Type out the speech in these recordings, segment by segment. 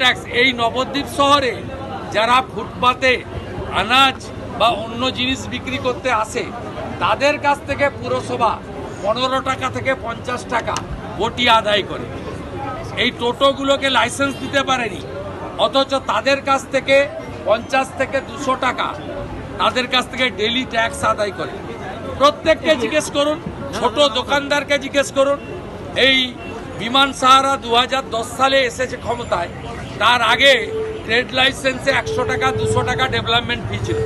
Tax এই নবদ্বীপ শহরে যারা ফুটপাতে আনাজ বা অন্য জিনিস বিক্রি করতে আসে, তাদের কাছ থেকে পুরসভা পনেরো টাকা থেকে পঞ্চাশ টাকা বটি আদায় করে। এই টোটোগুলোকে লাইসেন্স দিতে পারেনি, অথচ তাদের কাছ থেকে পঞ্চাশ থেকে দুশো টাকা তাদের কাছ থেকে ডেলি ট্যাক্স আদায় করে। প্রত্যেককে জিজ্ঞেস করুন, ছোট দোকানদারকে জিজ্ঞেস করুন, এই বিমান সাহারা দু হাজার দশ সালে এসেছে ক্ষমতায় তার আগে ট্রেড লাইসেন্সে একশো টাকা, দুশো টাকা ডেভেলপমেন্ট ফি ছিল।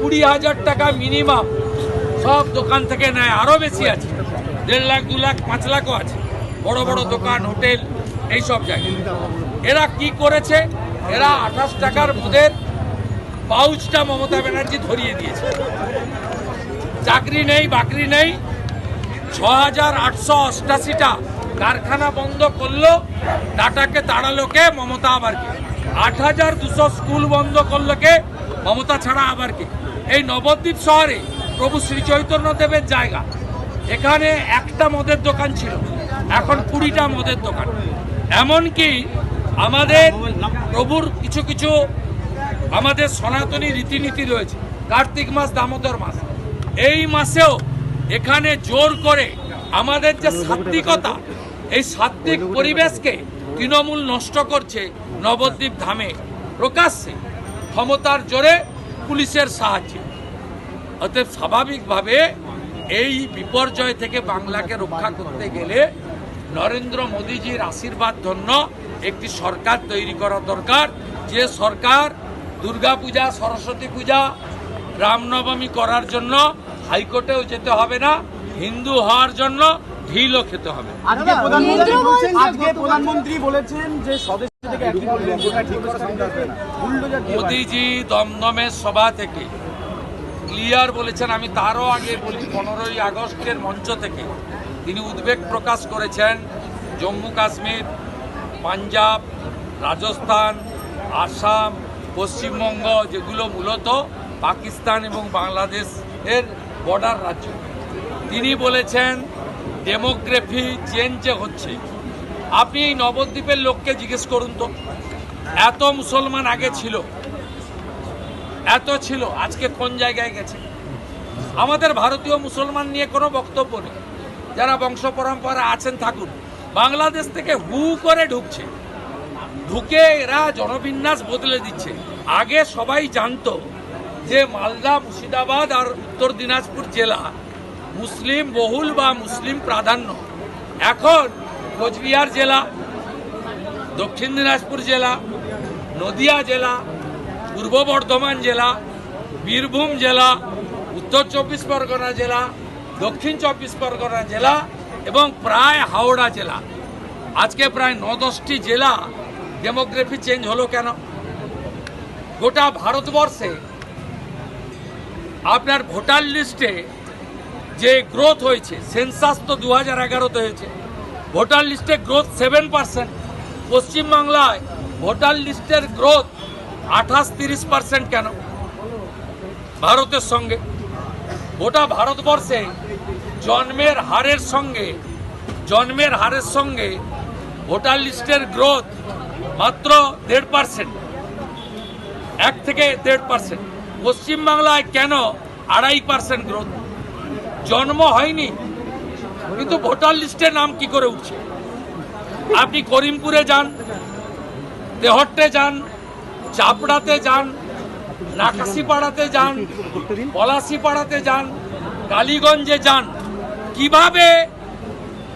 কুড়ি হাজার টাকা মিনিমাম সব দোকান থেকে নেয় আরও বেশি আছে। দেড় লাখ, দু লাখ, পাঁচ লাখও আছে। বড় বড় দোকান, হোটেল এই সব জায়গায়। এরা কি করেছে? এরা আঠাশ টাকার মধ্যে পাউচটা মমতা ব্যানার্জি ধরিয়ে দিয়েছে। চাকরি নেই, বাকরি নেই, ছ হাজার আটশো অষ্টাশিটা কারখানা বন্ধ করল টাটাকে তাড়ালো কে? মমতা আবার কে? আট হাজার দুশো স্কুল বন্ধ করল কে? মমতা ছাড়া আবার কে? এই নবদ্বীপ শহরে প্রভু শ্রী চৈতন্য দেবের জায়গা। এখানে একটা মদের দোকান ছিল, এখন কুড়িটা মদের দোকান। এমনকি আমাদের প্রভুর কিছু কিছু আমাদের সনাতনী রীতিনীতি রয়েছে, কার্তিক মাস, দামোদর মাস। এই মাসেও এখানে জোর করে আমাদের যে সাত্বিকতা এই সাত্বিক পরিবেশকে তৃণমূল নষ্ট করছে নবদ্বীপ ধামে। প্রকাশ্যে ক্ষমতার জোরে পুলিশের সাহায্যে। অতএব স্বাভাবিকভাবে এই বিপর্যয় থেকে বাংলাকে রক্ষা করতে গেলে নরেন্দ্র মোদীজির আশীর্বাদ ধন্য একটি সরকার তৈরি করা দরকার। যে সরকার দুর্গাপূজা সরস্বতী পূজা, রামনবমী করার জন্য হাইকোর্টেও যেতে হবে না। হিন্দু হওয়ার জন্য ঢিলও খেতে হবে। আজকে প্রধানমন্ত্রী বলছেন বলছে আজকে প্রধানমন্ত্রী বলেছেন যে বাড়ি। মোদিজি দমদমের সভা থেকে ক্লিয়ার বলেছেন আমি তারও আগে বলি পনেরোই আগস্টের মঞ্চ থেকে তিনি উদ্বেগ প্রকাশ করেছেন জম্মু কাশ্মীর পাঞ্জাব রাজস্থান আসাম পশ্চিমবঙ্গ যেগুলো মূলত পাকিস্তান এবং বাংলাদেশের বর্ডার রাজ্য তিনি বলেছেন ডেমোগ্রাফি চেঞ্জ যে হচ্ছে। আপনি এই নবদ্বীপের লোককে জিজ্ঞেস করুন তো, এত মুসলমান আগে ছিল, এত ছিল, আজকে কোন জায়গায় গেছে? আমাদের ভারতীয় মুসলমান নিয়ে কোনো বক্তব্য নেই। যারা বংশ পরম্পরা আছেন, থাকুন। বাংলাদেশ থেকে হু করে ঢুকছে। ঢুকে এরা জনবিন্যাস বদলে দিচ্ছে। আগে সবাই জানতো যে মালদা, মুর্শিদাবাদ আর উত্তর দিনাজপুর জেলা মুসলিম বহুল বা মুসলিম প্রাধান্য। এখন কোচবিহার জেলা, দক্ষিণ দিনাজপুর জেলা, নদিয়া জেলা, পূর্ব বর্ধমান জেলা, বীরভূম জেলা, উত্তর চব্বিশ পরগনা জেলা, দক্ষিণ চব্বিশ পরগনা জেলা এবং প্রায় হাওড়া জেলা। আজকে প্রায় ন দশটি জেলা ডেমোগ্রাফি চেঞ্জ হলো কেন? গোটা ভারতবর্ষে আপনার ভোটার লিস্টে যে গ্রোথ হয়েছে সেন্সাস তো দু হাজার এগারোতে হয়েছে ভোটার লিস্টে গ্রোথ সেভেন পার্সেন্ট পশ্চিমবাংলায় ভোটার লিস্টের গ্রোথ আঠাশ তিরিশ পার্সেন্ট কেন? ভারতের সঙ্গে। গোটা ভারতবর্ষে জন্মের হারের সঙ্গে, জন্মের হারের সঙ্গে ভোটার লিস্টের গ্রোথ মাত্র দেড় পার্সেন্ট এক থেকে দেড় পার্সেন্ট পশ্চিমবাংলায় কেন আড়াই পার্সেন্ট গ্রোথ জন্ম হয়নি। কিন্তু ভোটার লিস্টে নাম কি করে উঠছে? আপনি করিমপুরে যান তেহট্টে যান, চাপড়াতে যান, নাকাশিপাড়াতে যান, পলাশিপাড়াতে যান, কালীগঞ্জে যান। কীভাবে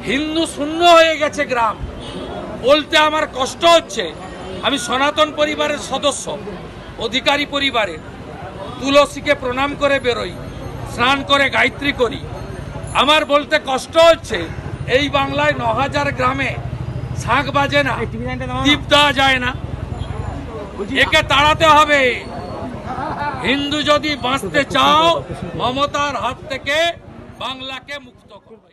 হিন্দু শূন্য হয়ে গেছে গ্রাম? বলতে আমার কষ্ট হচ্ছে। আমি সনাতন পরিবারের সদস্য, অধিকারী পরিবারের। তুলসীকে প্রণাম করে বেরোই। স্নান করে গায়ত্রী করি। আমার বলতে কষ্ট হচ্ছে এই বাংলায় ন হাজার গ্রামে শাঁখ বাজে না দীপ দেওয়া যায় না। একে তাড়াতে হবে। হিন্দু যদি বাঁচতে চাও মমতার হাত থেকে বাংলাকে মুক্ত করো।